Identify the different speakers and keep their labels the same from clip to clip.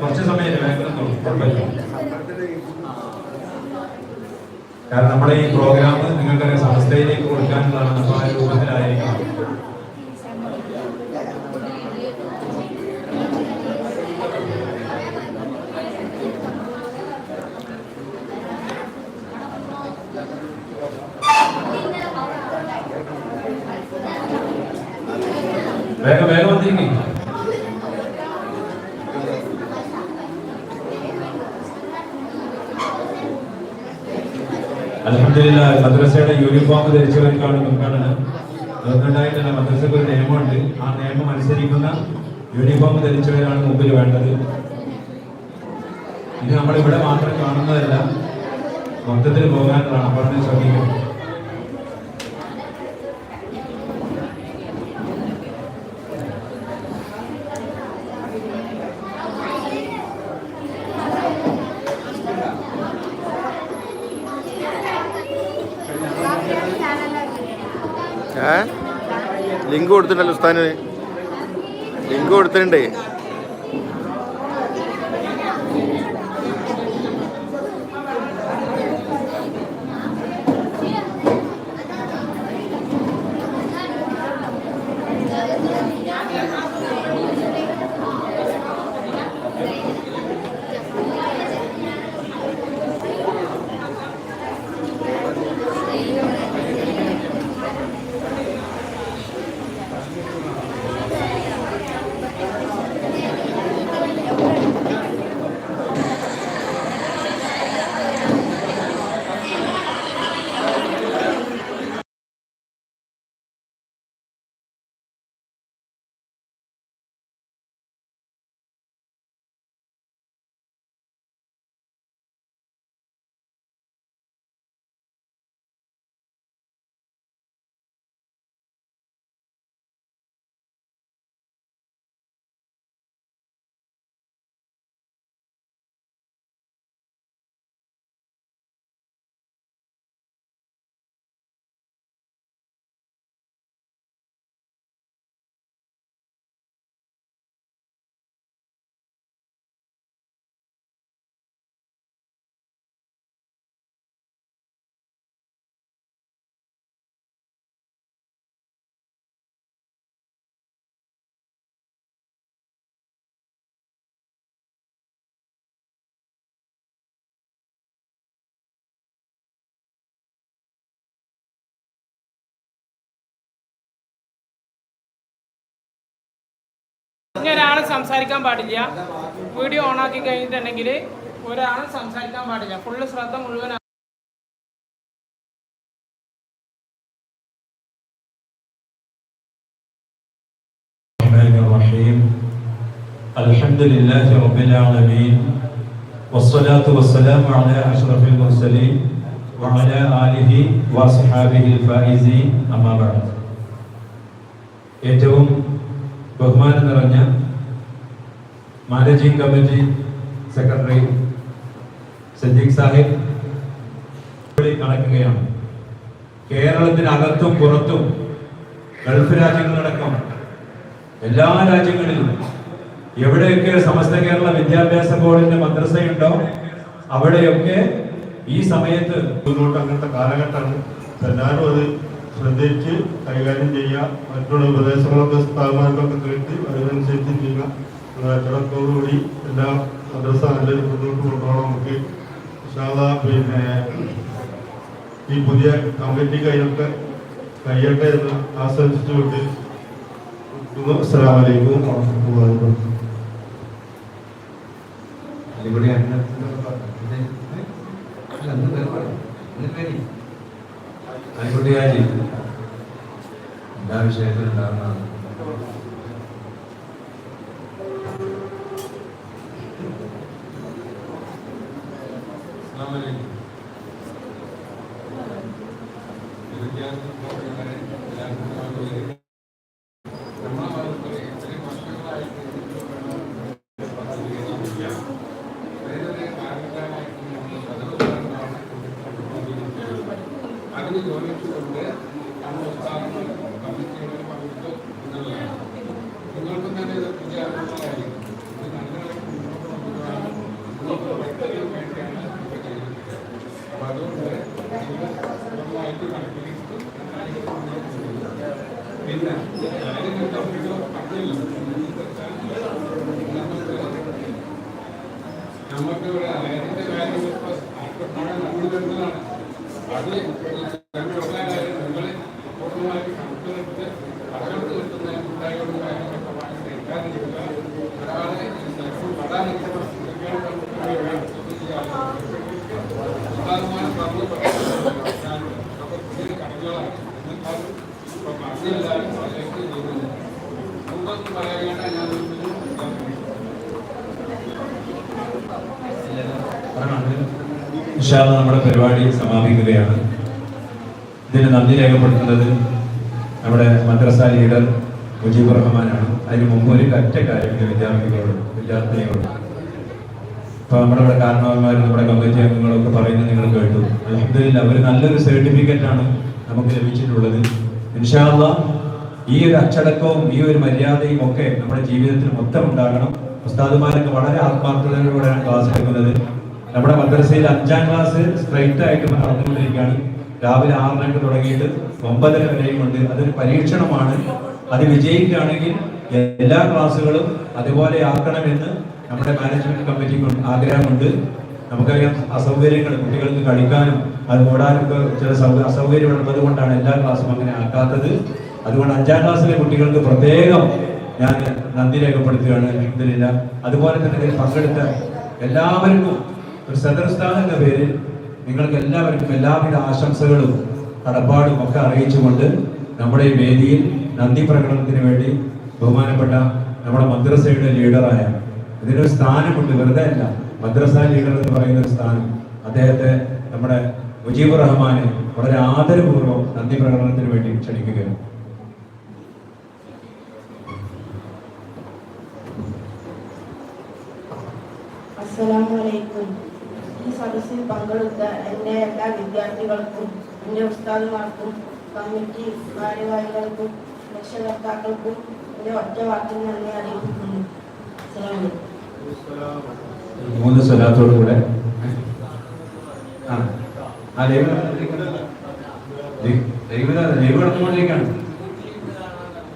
Speaker 1: കുറച്ച് സമയം കാരണം നമ്മുടെ ഈ പ്രോഗ്രാം നിങ്ങൾക്ക് സംസ്ഥയിലേക്ക് കൊടുക്കാനുള്ളതാണ്. അപ്പോൾ ആ രൂപത്തിലായിരിക്കണം അലഹമില്ല മദ്രസയുടെ യൂണിഫോം ധരിച്ചവർക്കാണ് മുൻഗണന തന്നെ മദ്രസക്ക് ഒരു നിയമമുണ്ട്. ആ നിയമം അനുസരിക്കുന്ന യൂണിഫോം ധരിച്ചവരാണ് മുമ്പിൽ വേണ്ടത്. ഇത് നമ്മളിവിടെ മാത്രം കാണുന്നതല്ല മൊത്തത്തിൽ പോകാനുള്ളതാണ്. അപ്പോൾ അതിനെ
Speaker 2: ഏ? ലിങ്ക് കൊടുത്തിട്ടുണ്ടല്ലോ ഉസ്താന് ലിങ്ക് കൊടുത്തിട്ടുണ്ട്.
Speaker 3: ഇനി ഒരാൾ സംസാരിക്കാൻ പാടില്ല വീഡിയോ ഓൺ ആക്കി കഴിഞ്ഞിട്ടുണ്ടെങ്കിൽ ഒരാൾ സംസാരിക്കാൻ പാടില്ല ഫുള്ള് ശ്രദ്ധ മുഴുവൻ
Speaker 1: الرحمن الرحيم الحمد لله رب العالمين والصلاة والسلام على أشرف المرسلين وعلى آله وصحابه الفائزين أما بعد ഏറ്റവും ബഹുമാനം നിറഞ്ഞ managing committee secretary Sajeekh Sahib കടക്കുകയാണ് കേരളത്തിനകത്തും പുറത്തും ഗൾഫ് രാജ്യങ്ങളടക്കം എല്ലാ രാജ്യങ്ങളിലും എവിടെയൊക്കെ സമസ്ത കേരള വിദ്യാഭ്യാസ ബോർഡിന്റെ മദ്രസയുണ്ടോ അവിടെയൊക്കെ ഈ സമയത്ത്
Speaker 4: അങ്ങനത്തെ കാലഘട്ടമാണ് എല്ലാവരും അത് ശ്രദ്ധിച്ച് കൈകാര്യം ചെയ്യുക. മറ്റുള്ള ഉപദേശങ്ങളൊക്കെ സ്ഥാപനങ്ങളൊക്കെ കേട്ട് അതിനനുസരിച്ച് ചെയ്യുക. അച്ചടക്കത്തോടുകൂടി എല്ലാ മദ്രസ നല്ല മുന്നോട്ട് കൊണ്ടുപോകണം നമുക്ക്. ഇൻഷാല്ലാ പിന്നെ ഈ പുതിയ കമ്മിറ്റി കൈയൊക്കെ കയ്യട്ടെ എന്ന് ആശംസിച്ചുകൊണ്ട് അസ്സാം വലൈക്കും വാഹമത്തുള്ളാഹി വബറകാതുഹു.
Speaker 1: ഇവിടെ ആയിക്കോട്ടെ എല്ലാ വിഷയത്തിലും ഉണ്ടാകുന്നതാണ്
Speaker 5: അതിന് ജോലിച്ചുകൊണ്ട് നമ്മുടെ സ്ഥാപനം കമ്മിറ്റികളിൽ പങ്കെടുത്തു എന്നുള്ളതാണ് നിങ്ങൾക്കും തന്നെ ഇത് പുതിയ അനുഭവമായിരിക്കും ഇത് നല്ല കണക്കിലെടുത്ത് പിന്നെ കാര്യങ്ങൾ തമ്മിലോ പറഞ്ഞില്ല നമുക്ക് ഇവിടെ അയറിന്റെ കാര്യങ്ങൾ ഇപ്പോൾ ആർക്കൊട്ടാണ് നമ്മൾ വരുന്നതാണ് അത്
Speaker 1: നമ്മുടെ പരിപാടി സമാപിക്കുകയാണ്. ഇതിന് നന്ദി രേഖപ്പെടുത്തുന്നത് നമ്മുടെ മദ്രസ ലീഡർ മുജീബ് റഹ്മാനാണ്. അതിന് മുമ്പ് ഒരു കറ്റ കാര്യം വിദ്യാർത്ഥികളോടും വിദ്യാർത്ഥിനികളോട്. ഇപ്പൊ നമ്മുടെ ഇവിടെ കാരണവന്മാരും നമ്മുടെ കമ്മിറ്റി അംഗങ്ങളൊക്കെ പറയുന്നത് നിങ്ങൾ കേട്ടു. അലഹദില്ല അവർ നല്ലൊരു സർട്ടിഫിക്കറ്റ് ആണ് നമുക്ക് ലഭിച്ചിട്ടുള്ളത്. ഇൻഷാ അല്ലാ ഈ ഒരു അച്ചടക്കവും ഈ ഒരു മര്യാദയും ഒക്കെ നമ്മുടെ ജീവിതത്തിൽ മൊത്തം ഉണ്ടാകണം. ഉസ്താദുമാരൊക്കെ വളരെ ആത്മാർത്ഥതയോടെയാണ് ക്ലാസ് എടുക്കുന്നത്. നമ്മുടെ മദ്രസയിൽ അഞ്ചാം ക്ലാസ് സ്ട്രൈറ്റ് ആയിട്ട് നടന്നുകൊണ്ടിരിക്കുകയാണ്. രാവിലെ ആറിനൊക്കെ തുടങ്ങിയിട്ട് ഒമ്പതര വരെയും ഉണ്ട്. അതൊരു പരീക്ഷണമാണ്. അത് വിജയിക്കുകയാണെങ്കിൽ എല്ലാ ക്ലാസ്സുകളും അതുപോലെ ആക്കണമെന്ന് നമ്മുടെ മാനേജ്മെന്റ് കമ്മിറ്റിക്ക് ആഗ്രഹമുണ്ട്. നമുക്കറിയാം അസൗകര്യങ്ങൾ കുട്ടികൾക്ക് കളിക്കാനും അത് ഓടാനൊക്കെ ചില അസൗകര്യം ഉള്ളത് കൊണ്ടാണ് എല്ലാ ക്ലാസ്സും അങ്ങനെ ആക്കാത്തത്. അതുകൊണ്ട് അഞ്ചാം ക്ലാസ്സിലെ കുട്ടികൾക്ക് പ്രത്യേകം ഞാൻ നന്ദി രേഖപ്പെടുത്തുകയാണ് അൽഹംദുലില്ലാ അതുപോലെ തന്നെ ഇതിൽ പങ്കെടുത്ത എല്ലാവർക്കും ഒരു സദർസ്ഥാൻ എന്ന പേരിൽ നിങ്ങൾക്ക് എല്ലാവർക്കും എല്ലാവിധ ആശംസകളും കടപ്പാടും ഒക്കെ അറിയിച്ചുകൊണ്ട് നമ്മുടെ ഈ വേദിയിൽ നന്ദി പ്രകടനത്തിന് വേണ്ടി ബഹുമാനപ്പെട്ട നമ്മുടെ മദ്രസയുടെ ലീഡറായ ഇതിനൊരു സ്ഥാനമുണ്ട്. വെറുതെ അല്ല മദ്രസ ലീഡർ എന്ന് പറയുന്ന ഒരു സ്ഥാനം. അദ്ദേഹത്തെ നമ്മുടെ മുജീബ് റഹ്മാനെ വളരെ ആദരപൂർവം നന്ദി പ്രകടനത്തിന് വേണ്ടി ക്ഷണിക്കുകയാണ്.
Speaker 6: അസ്സലാമലൈക്കും ഈ സദസ്സിൽ പങ്കെടുത്ത എന്റെ എല്ലാ വിദ്യാർത്ഥികൾക്കും എന്റെ ഉസ്താദുമാർക്കും കമ്മിറ്റി ഭാരവാഹികൾക്കും രക്ഷകർത്താക്കൾക്കും എന്റെ ഒറ്റ വാക്കിൽ നന്ദി അറിയിക്കുന്നു
Speaker 1: മൂന്ന് സ്വലാത്തോടു കൂടെ. ആ നടന്നുകൊണ്ടിരിക്കുകയാണ്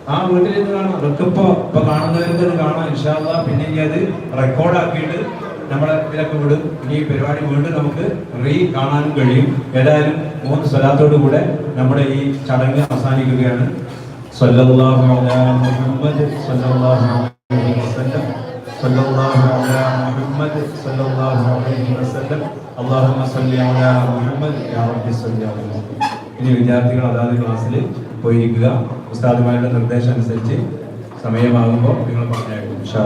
Speaker 1: ആ കാണാം. അതൊക്കെ ഇപ്പൊ ഇപ്പൊ കാണുന്നവർക്ക് കാണാം ഇൻഷാല്ല പിന്നെ ഇനി അത് റെക്കോർഡാക്കിയിട്ട് വിടും ഇനി പരിപാടി വീണ്ടും നമുക്ക് റീ കാണാനും കഴിയും. ഏതായാലും മൂന്ന് സ്വലാത്തോടു കൂടെ നമ്മുടെ ഈ ചടങ്ങ് അവസാനിക്കുകയാണ്. സല്ലല്ലാഹു സല്ലല്ലാഹു അലൈഹി വസല്ലം. സല്ലല്ലാഹു അലൈഹി വസല്ലം. അല്ലാഹുമ്മ അലാ മുഹമ്മദ് യാ റബ്ബി ഇനി വിദ്യാർത്ഥികൾ അതാത് ക്ലാസ്സിൽ പോയിരിക്കുക. ഉസ്താദുമാരുടെ നിർദ്ദേശം അനുസരിച്ച് സമയമാകുമ്പോൾ നിങ്ങൾ പറഞ്ഞേക്കും. ഇൻഷാ